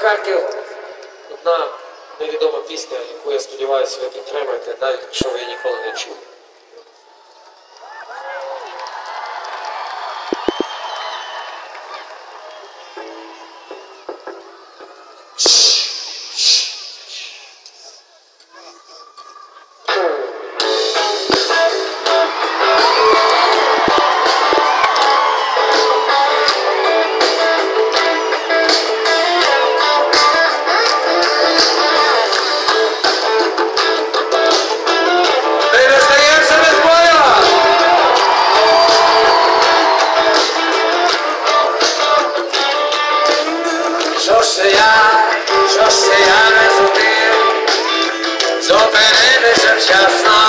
Харків, одна невідома пісня, яку я сподіваюся, ви підтримаєте, навіть якщо ви її ніколи не чули. Σώσεια, σώσεια με τον Θεό, ζω περιμένεις.